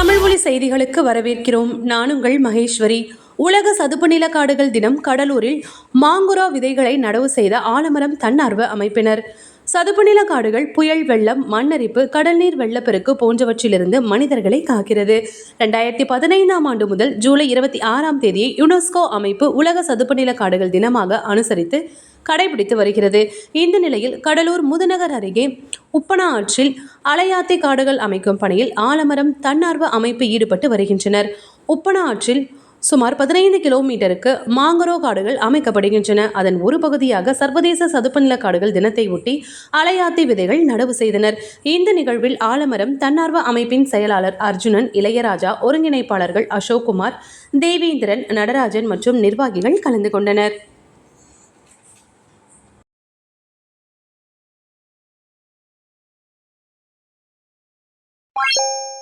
தமிழ் ஒளி செய்திகளுக்கு வரவேற்கிறோம். நான் உங்கள் மகேஸ்வரி. உலக சதுப்பு நில காடுகள் தினம் கடலூரில் மாங்குரா விதைகளை நடவு செய்த ஆலமரம் தன்னார்வ அமைப்பினர். சதுப்பு நில காடுகள் புயல் வெள்ளம் மண்ணரிப்பு கடல்நீர் வெள்ளப்பெருக்கு போன்றவற்றிலிருந்து மனிதர்களை காக்கிறது. ரெண்டாயிரத்தி பதினைந்தாம் ஆண்டு முதல் ஜூலை இருபத்தி ஆறாம் தேதியை யுனெஸ்கோ அமைப்பு உலக சதுப்பு நில காடுகள் தினமாக அனுசரித்து கடைபிடித்து வருகிறது. இந்த நிலையில் கடலூர் முதுநகர் அருகே உப்பனா ஆற்றில் அலையாத்தி காடுகள் அமைக்கும் பணியில் ஆலமரம் தன்னார்வ அமைப்பு ஈடுபட்டு வருகின்றனர். உப்பனா ஆற்றில் சுமார் பதினைந்து கிலோமீட்டருக்கு மாங்கரோ காடுகள் அமைக்கப்படுகின்றன. அதன் ஒரு பகுதியாக சர்வதேச சதுப்புநில காடுகள் தினத்தை ஒட்டி அலையாத்தி விதைகள் நடவு செய்தனர். இந்த நிகழ்வில் ஆலமரம் தன்னார்வ அமைப்பின் செயலாளர் அர்ஜுனன் இளையராஜா ஒருங்கிணைப்பாளர்கள் அசோக்குமார் தேவேந்திரன் நடராஜன் மற்றும் நிர்வாகிகள் கலந்து கொண்டனர். Bye.